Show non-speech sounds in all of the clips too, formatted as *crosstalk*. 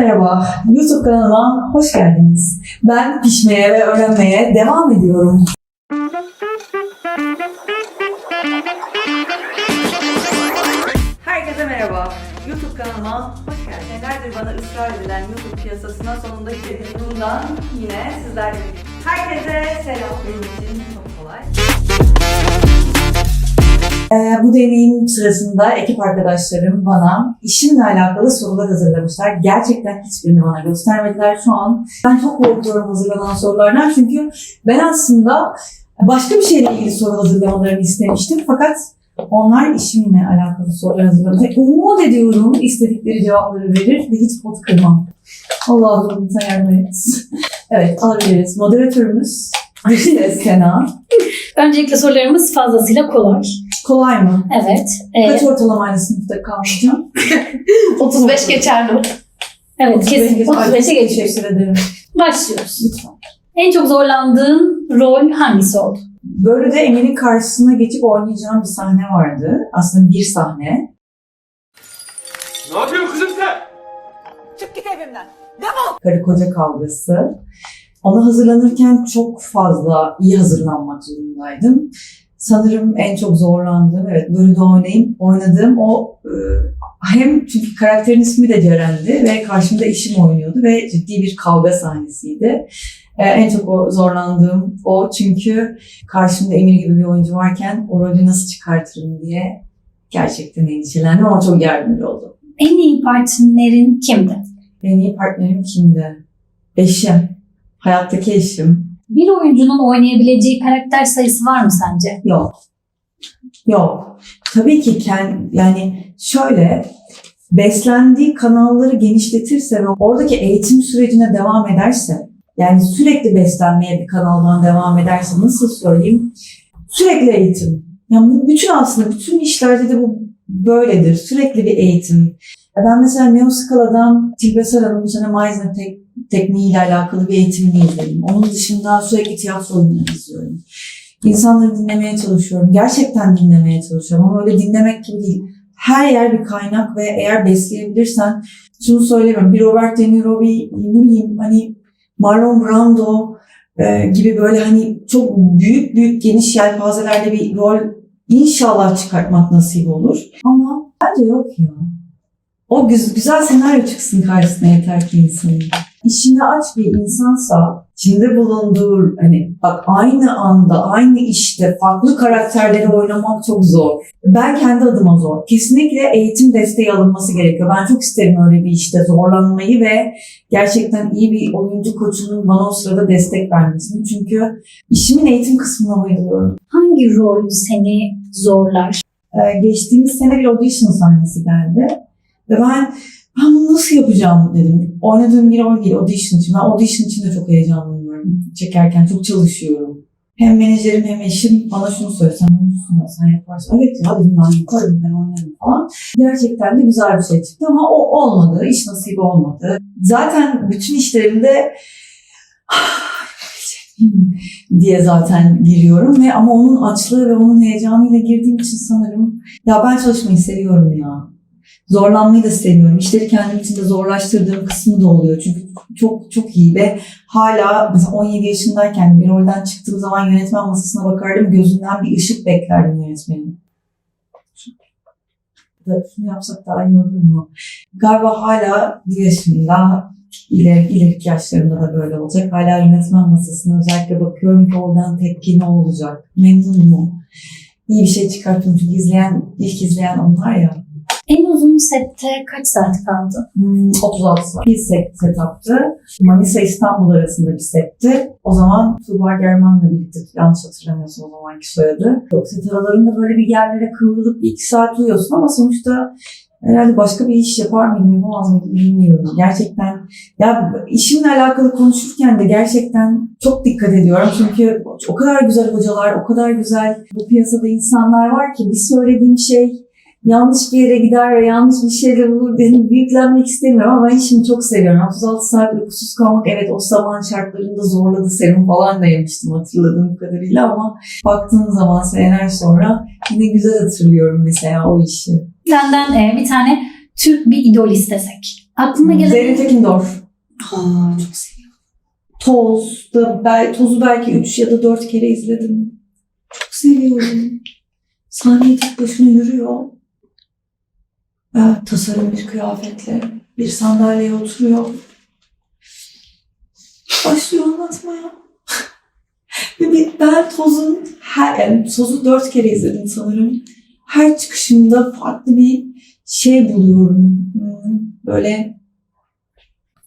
merhaba. YouTube kanalıma hoş geldiniz. Ben pişmeye ve öğrenmeye devam ediyorum. Herkese merhaba. YouTube kanalıma hoş geldiniz. Senelerdir bana ısrar edilen YouTube piyasasına sonunda bundan yine sizlerle birlikte. Herkese selam. Benim için çok kolay. Ee, bu deneyim sırasında ekip arkadaşlarım bana işimle alakalı sorular hazırlamışlar. Gerçekten hiçbirini bana göstermediler şu an. Ben çok korkuyorum hazırlanan sorulardan çünkü ben aslında başka bir şeyle ilgili soru hazırlamalarını istemiştim. Fakat onlar işimle alakalı sorular hazırlamış. Umut ediyorum istedikleri cevapları verir ve hiç pot kırmam. Allah'ım sen yardım et. *laughs* Evet alabiliriz. Moderatörümüz Ses *laughs* Kenan. Öncelikle sorularımız fazlasıyla kolay. Kolay mı? Evet. e, Kaç ortalamayla sınıfta kalmayacağım? *laughs* 35 geçerli. evet kesin. 35'e geçiyoruz. Teşekkür ederim. Başlıyoruz. Lütfen. En çok zorlandığın rol hangisi oldu? Böyle de Emin'in karşısına geçip oynayacağım bir sahne vardı. Aslında bir sahne. Ne yapıyorsun kızım sen? Karı koca kavgası. Ona hazırlanırken çok fazla iyi hazırlanmak zorundaydım. Sanırım en çok zorlandığım, evet Bölü'de oynayayım, oynadığım o e, hem çünkü karakterin ismi de Ceren'di ve karşımda eşim oynuyordu ve ciddi bir kavga sahnesiydi. E, en çok o zorlandığım o çünkü karşımda Emir gibi bir oyuncu varken o rolü nasıl çıkartırım diye gerçekten endişelendim ama çok yardımcı oldu. En iyi partnerin kimdi? En iyi partnerim kimdi? Eşim. Hayattaki eşim. Bir oyuncunun oynayabileceği karakter sayısı var mı sence? Yok. Yok. Tabii ki kend, yani şöyle beslendiği kanalları genişletirse ve oradaki eğitim sürecine devam ederse yani sürekli beslenmeye bir kanaldan devam ederse nasıl söyleyeyim? Sürekli eğitim. Yani bütün aslında bütün işlerde de bu böyledir. Sürekli bir eğitim. Ben mesela Neo Scala'dan Tilbe Saran'ın bu sene Meisner tek, tekniğiyle alakalı bir eğitimini izledim. Onun dışında sürekli tiyatro oyunları izliyorum. İnsanları dinlemeye çalışıyorum. Gerçekten dinlemeye çalışıyorum ama öyle dinlemek gibi değil. Her yer bir kaynak ve eğer besleyebilirsen şunu söylemiyorum. Bir Robert De Niro, bir ne bileyim hani Marlon Brando e, gibi böyle hani çok büyük büyük geniş yelpazelerde bir rol inşallah çıkartmak nasip olur. Ama bence yok ya. O güz- güzel senaryo çıksın karşısına yeter ki insanın. İşini aç bir insansa içinde bulunduğu hani bak aynı anda aynı işte farklı karakterleri oynamak çok zor. Ben kendi adıma zor. Kesinlikle eğitim desteği alınması gerekiyor. Ben çok isterim öyle bir işte zorlanmayı ve gerçekten iyi bir oyuncu koçunun bana o sırada destek vermesini. Çünkü işimin eğitim kısmına bayılıyorum. Hangi rol seni zorlar? Ee, geçtiğimiz sene bir audition sahnesi geldi. Ve ben ben bunu nasıl yapacağım dedim. Oynadığım bir rol değil audition için. Ben audition için de çok heyecanlanıyorum. Çekerken çok çalışıyorum. Hem menajerim hem eşim bana şunu söyledi. Sen oyuncusun ya sen yaparsın. Evet ya dedim ben yaparım ben oynarım falan. Gerçekten de güzel bir şey çıktı ama o olmadı. iş nasibi olmadı. Zaten bütün işlerimde diye zaten giriyorum ve ama onun açlığı ve onun heyecanıyla girdiğim için sanırım ya ben çalışmayı seviyorum ya. Zorlanmayı da seviyorum. İşleri kendim için de zorlaştırdığım kısmı da oluyor. Çünkü çok çok iyi ve hala mesela 17 yaşındayken bir rolden çıktığım zaman yönetmen masasına bakardım. Gözünden bir ışık beklerdim yönetmenin. Şunu yapsak daha iyi olur mu? Galiba hala bu yaşımda ileri, ileriki yaşlarımda da böyle olacak. Hala yönetmen masasına özellikle bakıyorum ki oradan tepki ne olacak? Memnun mu? İyi bir şey çıkarttım çünkü izleyen, ilk izleyen onlar ya. En uzun sette kaç saat kaldın? Hmm, 36 saat. Bir set, setup'tı. Manisa İstanbul arasında bir setti. O zaman Tuğba German'la birlikte yanlış hatırlamıyorsam o zamanki soyadı. Yok set aralarında böyle bir yerlere kıvrılıp bir iki saat uyuyorsun ama sonuçta herhalde başka bir iş yapar mıydım yapamaz mıydım bilmiyorum. Gerçekten ya işimle alakalı konuşurken de gerçekten çok dikkat ediyorum. Çünkü o kadar güzel hocalar, o kadar güzel bu piyasada insanlar var ki bir söylediğim şey yanlış bir yere gider ve yanlış bir şeyler olur dedim. Büyüklenmek istemiyorum ama ben işimi çok seviyorum. 36 saat uykusuz kalmak evet o zaman şartlarında zorladı. Serum falan da yemiştim hatırladığım kadarıyla ama baktığın zaman seneler sonra yine güzel hatırlıyorum mesela o işi. Senden e, bir tane Türk bir idol istesek. Aklıma Zerrin gelen Tekindor. Aa, çok seviyorum. Toz da bel, Toz'u belki 3 ya da 4 kere izledim. Çok seviyorum. Sahneye tek başına yürüyor. Evet, tasarım bir kıyafetle bir sandalyeye oturuyor. Başlıyor anlatmaya. Ve *laughs* ben Toz'un her, yani Toz'u dört kere izledim sanırım. Her çıkışımda farklı bir şey buluyorum. Hmm, Böyle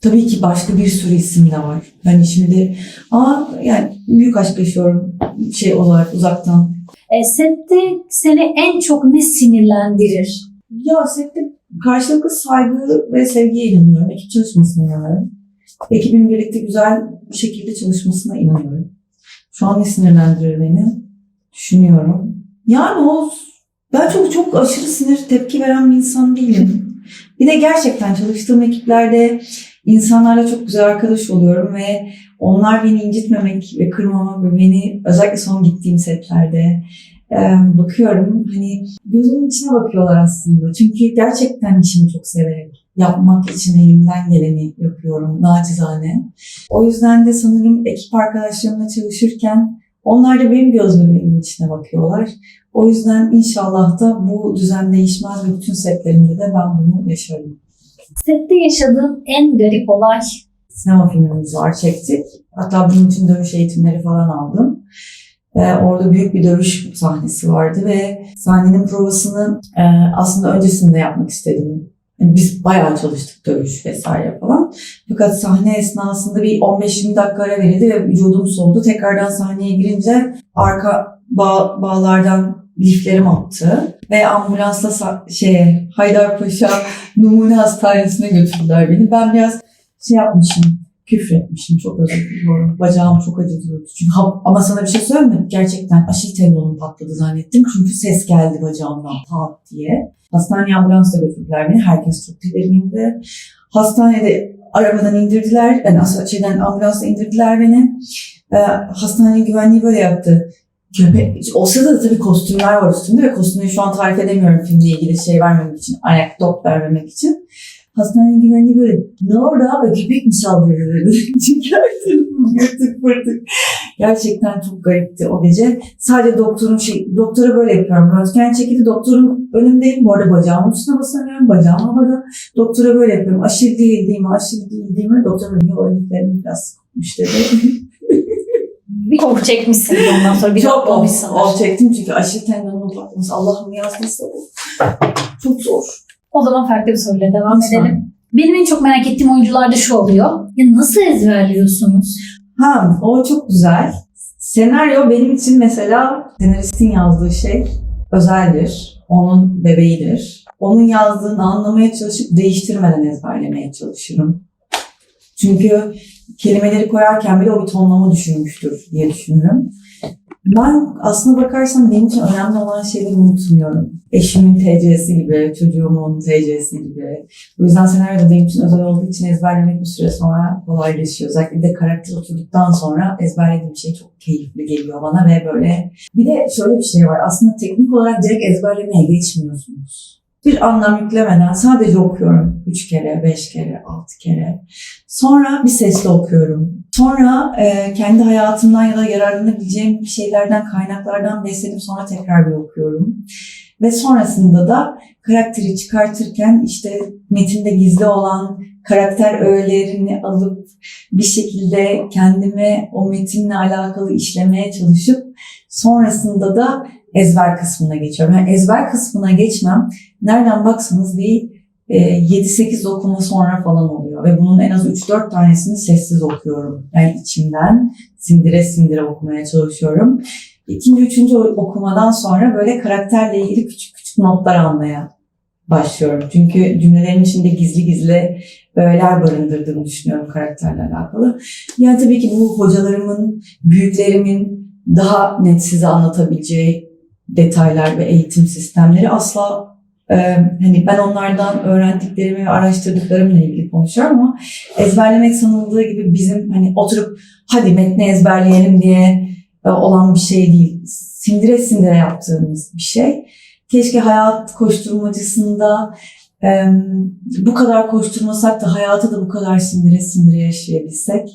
Tabii ki başka bir sürü isim de var. Hani şimdi ama yani büyük aşk yaşıyorum şey olarak uzaktan. e, sette seni en çok ne sinirlendirir? Ya sette karşılıklı saygı ve sevgiye inanıyorum. Ekip çalışmasına inanıyorum. Ekibin birlikte güzel bir şekilde çalışmasına inanıyorum. Şu an ne sinirlendirir beni? Düşünüyorum. Yani o ben çok çok aşırı sinir tepki veren bir insan değilim. Bir de gerçekten çalıştığım ekiplerde insanlarla çok güzel arkadaş oluyorum ve onlar beni incitmemek ve kırmamak ve beni özellikle son gittiğim setlerde bakıyorum hani gözümün içine bakıyorlar aslında. Çünkü gerçekten işimi çok severek yapmak için elimden geleni yapıyorum nacizane. O yüzden de sanırım ekip arkadaşlarımla çalışırken onlar da benim göz bebeğimin içine bakıyorlar. O yüzden inşallah da bu düzen değişmez ve bütün setlerimde de ben bunu yaşarım. Sette yaşadığın en garip olay Sinema filmimiz var çektik. Hatta bunun için dövüş eğitimleri falan aldım. Ee, orada büyük bir dövüş sahnesi vardı ve sahnenin provasını e, aslında öncesinde yapmak istedim. Yani biz bayağı çalıştık dövüş vesaire falan. Fakat sahne esnasında bir 15-20 dakika ara verildi ve vücudum soğudu. Tekrardan sahneye girince arka bağ- bağlardan liflerim attı. Ve ambulansla şeye Haydarpaşa Numune Hastanesi'ne götürdüler beni. Ben biraz şey yapmışım, küfretmişim. Çok özür diliyorum. Bacağım çok acıtıyordu. Çünkü ama sana bir şey söyleyeyim mi? Gerçekten aşil tendonum patladı zannettim. Çünkü ses geldi bacağımdan pat diye. Hastaneye ambulansla götürdüler beni. Herkes çok tedirgindi. Hastanede arabadan indirdiler. Yani şeyden ambulansla indirdiler beni. Ee, hastane güvenliği böyle yaptı. Köpek, o sırada da tabii kostümler var üstümde ve kostümleri şu an tarif edemiyorum filmle ilgili şey vermemek için, anekdot vermemek için. Hastane güvenliği böyle ne orada abi köpek mi saldırdı dedi. *laughs* Çünkü her tarafım yırtık pırtık. Gerçekten çok garipti o gece. Sadece doktorun şey, doktora böyle yapıyorum. Röntgen çekildi doktorun önündeyim. Bu arada bacağımın üstüne basamıyorum. Bacağım havada. Doktora böyle yapıyorum. Aşil değil değil mi? Aşil değil değil mi? Doktor böyle o eliflerim biraz sıkmış dedi. bir korku çekmişsin ondan sonra bir çok of, of çektim çünkü aşil tendonuma bakması Allah'ım yazdıysa bu. Çok zor. O zaman farklı bir soruyla devam Lütfen. edelim. Benim en çok merak ettiğim oyuncularda şu oluyor. Ya nasıl ezberliyorsunuz? Ha, o çok güzel. Senaryo benim için mesela senaristin yazdığı şey özeldir. Onun bebeğidir. Onun yazdığını anlamaya çalışıp değiştirmeden ezberlemeye çalışırım. Çünkü kelimeleri koyarken bile o bir tonlama düşünmüştür diye düşünürüm. Ben aslına bakarsam benim için önemli olan şeyleri unutmuyorum. Eşimin TC'si gibi, çocuğumun TC'si gibi. Bu yüzden senaryo benim için özel olduğu için ezberlemek bir süre sonra kolaylaşıyor. Özellikle de karakter oturduktan sonra ezberlediğim şey çok keyifli geliyor bana ve böyle... Bir de şöyle bir şey var. Aslında teknik olarak direkt ezberlemeye geçmiyorsunuz. Bir anlam yüklemeden sadece okuyorum. Üç kere, beş kere, altı kere. Sonra bir sesle okuyorum. Sonra e, kendi hayatımdan ya da yararlanabileceğim bir şeylerden, kaynaklardan beslenip sonra tekrar bir okuyorum. Ve sonrasında da karakteri çıkartırken işte metinde gizli olan karakter öğelerini alıp bir şekilde kendime o metinle alakalı işlemeye çalışıp sonrasında da ezber kısmına geçiyorum. Yani ezber kısmına geçmem nereden baksanız bir e, 7-8 okuma sonra falan oluyor ve bunun en az 3-4 tanesini sessiz okuyorum. Yani içimden sindire sindire okumaya çalışıyorum. İkinci, üçüncü okumadan sonra böyle karakterle ilgili küçük küçük notlar almaya başlıyorum. Çünkü cümlelerin içinde gizli gizli öğeler barındırdığını düşünüyorum karakterle alakalı. Yani tabii ki bu hocalarımın, büyüklerimin daha net size anlatabileceği detaylar ve eğitim sistemleri asla e, hani ben onlardan öğrendiklerimi ve araştırdıklarımla ilgili konuşuyorum ama ezberlemek sanıldığı gibi bizim hani oturup hadi metni ezberleyelim diye e, olan bir şey değil. Sindire sindire yaptığımız bir şey. Keşke hayat koşturmacısında Ee, bu kadar koşturmasak da hayatı da bu kadar sindire sindire yaşayabilsek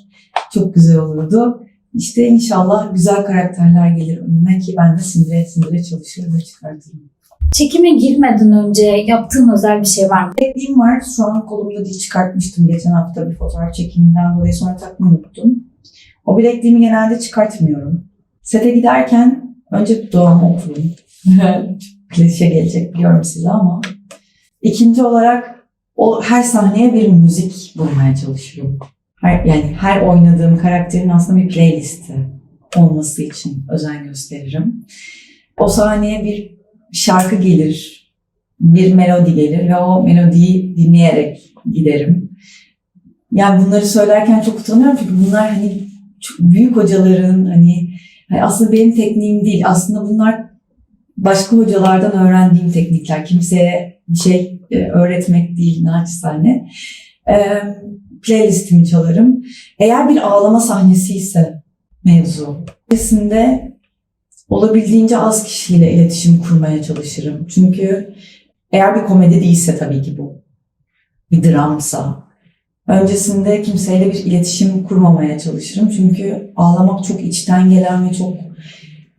çok güzel olurdu. İşte inşallah güzel karakterler gelir önüme ki ben de sindire sindire çalışır ve çıkartırım. Çekime girmeden önce yaptığın özel bir şey var mı? Bilekliğim var. Şu an kolumda değil çıkartmıştım geçen hafta bir fotoğraf çekiminden dolayı sonra takmayı unuttum. O bilekliğimi genelde çıkartmıyorum. Sete giderken önce duamı okurum. *laughs* Klişe gelecek biliyorum size ama. İkinci olarak o her sahneye bir müzik bulmaya çalışıyorum. Her, yani her oynadığım karakterin aslında bir playlisti olması için özen gösteririm. O sahneye bir şarkı gelir, bir melodi gelir ve o melodiyi dinleyerek giderim. Yani bunları söylerken çok utanıyorum çünkü bunlar hani çok büyük hocaların hani, hani aslında benim tekniğim değil. Aslında bunlar başka hocalardan öğrendiğim teknikler. Kimseye bir şey e, öğretmek değil naçizane. E, playlistimi çalarım. Eğer bir ağlama sahnesi ise mevzu. Kesinlikle olabildiğince az kişiyle iletişim kurmaya çalışırım. Çünkü eğer bir komedi değilse tabii ki bu. Bir dramsa. Öncesinde kimseyle bir iletişim kurmamaya çalışırım. Çünkü ağlamak çok içten gelen ve çok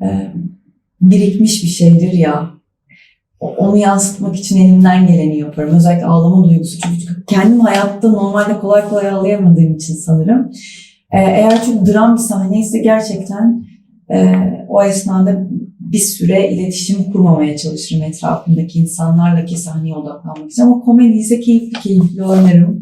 e, birikmiş bir şeydir ya. Onu yansıtmak için elimden geleni yaparım. Özellikle ağlama duygusu. Çünkü kendim hayatta normalde kolay kolay ağlayamadığım için sanırım. E, eğer çok dram bir sahne ise gerçekten e, o esnada bir süre iletişim kurmamaya çalışırım etrafımdaki insanlarla ki sahneye odaklanmak için. Ama komedi ise keyifli keyifli oynarım.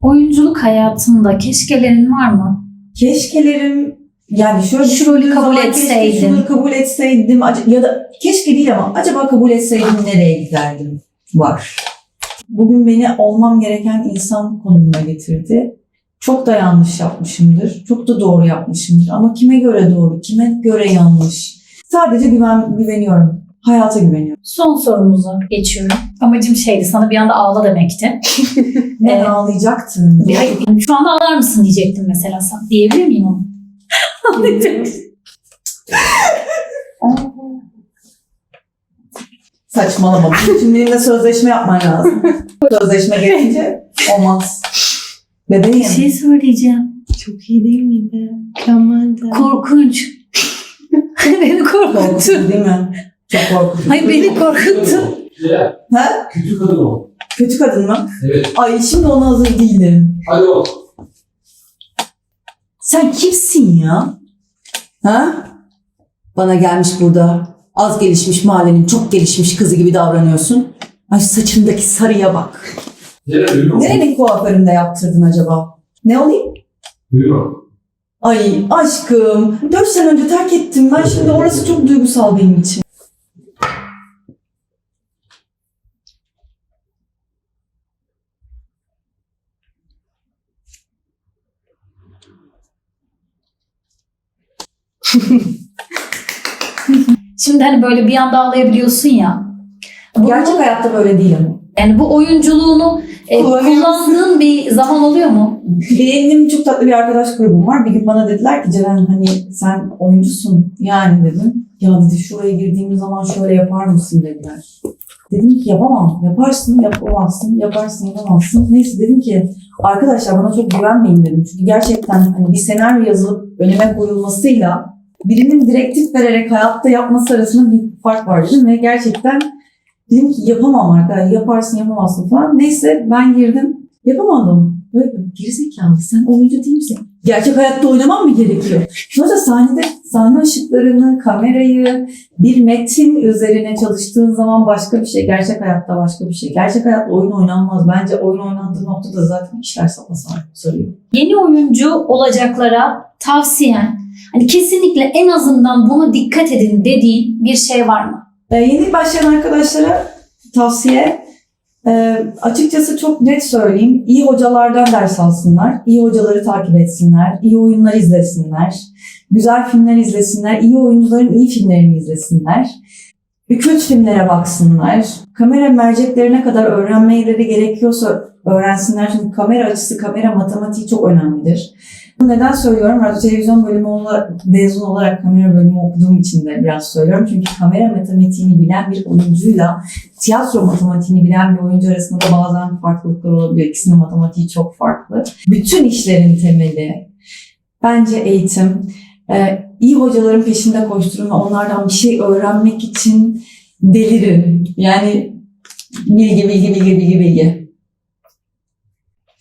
Oyunculuk hayatında keşkelerin var mı? Keşkelerim yani şöyle Şu rolü kabul etseydin. şunu kabul etseydim ya da keşke değil ama acaba kabul etseydim nereye giderdim var. Bugün beni olmam gereken insan konumuna getirdi. Çok da yanlış yapmışımdır. Çok da doğru yapmışımdır. Ama kime göre doğru, kime göre yanlış? Sadece güven, güveniyorum. Hayata güveniyorum. Son sorumuza geçiyorum. Amacım şeydi sana bir anda ağla demekti. *laughs* Ben Evet. ağlayacaktım. Hayır, şu anda ağlar mısın diyecektim mesela. Diyebilir miyim onu? *laughs* Saçmalama. İçin benimle sözleşme yapman lazım. *laughs* sözleşme gelince olmaz. Bebeğim. Bir şey söyleyeceğim. Çok iyi değil miydi? Mükemmeldi. Korkunç. *laughs* beni korkuttun. Korkutucu değil mi? Çok korkutucu. Hayır beni korkuttun. Ha? kötü kadın o. Kötü kadın mı? Evet. Ay şimdi ona hazır değilim. Hadi o. Sen kimsin ya? Ha? Bana gelmiş burada az gelişmiş mahallenin çok gelişmiş kızı gibi davranıyorsun. Ay saçındaki sarıya bak. Musun? Nerenin kuaföründe yaptırdın acaba? Ne olayım? Duyuyor. Ay aşkım. Dört sene önce terk ettim ben. Şimdi orası çok duygusal benim için. *laughs* Şimdi hani böyle bir anda ağlayabiliyorsun ya. Bunu- Gerçek hayatta böyle değil ama. Yani bu oyunculuğunu e, kullandığın bir zaman oluyor mu? Benim çok tatlı bir arkadaş grubum var. Bir gün bana dediler ki Ceren hani sen oyuncusun yani dedim. Ya dedi şuraya girdiğimiz zaman şöyle yapar mısın dediler. Dedim ki yapamam. Yaparsın, yapamazsın, yaparsın, yapamazsın. Neyse dedim ki arkadaşlar bana çok güvenmeyin dedim. Çünkü gerçekten hani bir senaryo yazılıp önüme koyulmasıyla birinin direktif vererek hayatta yapması arasında bir fark var dedim. Ve gerçekten dedim ki yapamam arkadaşlar. Yaparsın, yapamazsın falan. Neyse ben girdim. Yapamadım. Böyle gerizekalı sen oyuncu değil misin? Gerçek hayatta oynamam mı gerekiyor? Sonuçta sahnede sahne ışıklarını, kamerayı, bir metin üzerine çalıştığın zaman başka bir şey. Gerçek hayatta başka bir şey. Gerçek hayatta oyun oynanmaz. Bence oyun oynandığı noktada zaten işler sapasağlam sarıyor. Yeni oyuncu olacaklara tavsiyen, hani kesinlikle en azından buna dikkat edin dediğin bir şey var mı? Ee, yeni başlayan arkadaşlara tavsiye e, açıkçası çok net söyleyeyim. İyi hocalardan ders alsınlar. iyi hocaları takip etsinler. iyi oyunlar izlesinler. Güzel filmler izlesinler. iyi oyuncuların iyi filmlerini izlesinler. Kült filmlere baksınlar. Kamera merceklerine kadar öğrenmeleri gerekiyorsa öğrensinler. Çünkü kamera açısı, kamera matematiği çok önemlidir. Neden söylüyorum? Radyo televizyon bölümü olarak, mezun olarak kamera bölümü okuduğum için de biraz söylüyorum. Çünkü kamera matematiğini bilen bir oyuncuyla tiyatro matematiğini bilen bir oyuncu arasında da bazen farklılıklar olabiliyor. İkisinin matematiği çok farklı. Bütün işlerin temeli bence eğitim. Ee, iyi hocaların peşinde koşturun ve onlardan bir şey öğrenmek için delirin. Yani bilgi, bilgi, bilgi, bilgi, bilgi.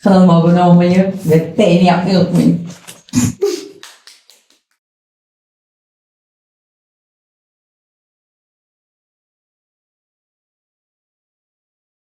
Kanalıma abone olmayı ve beğeni yapmayı unutmayın.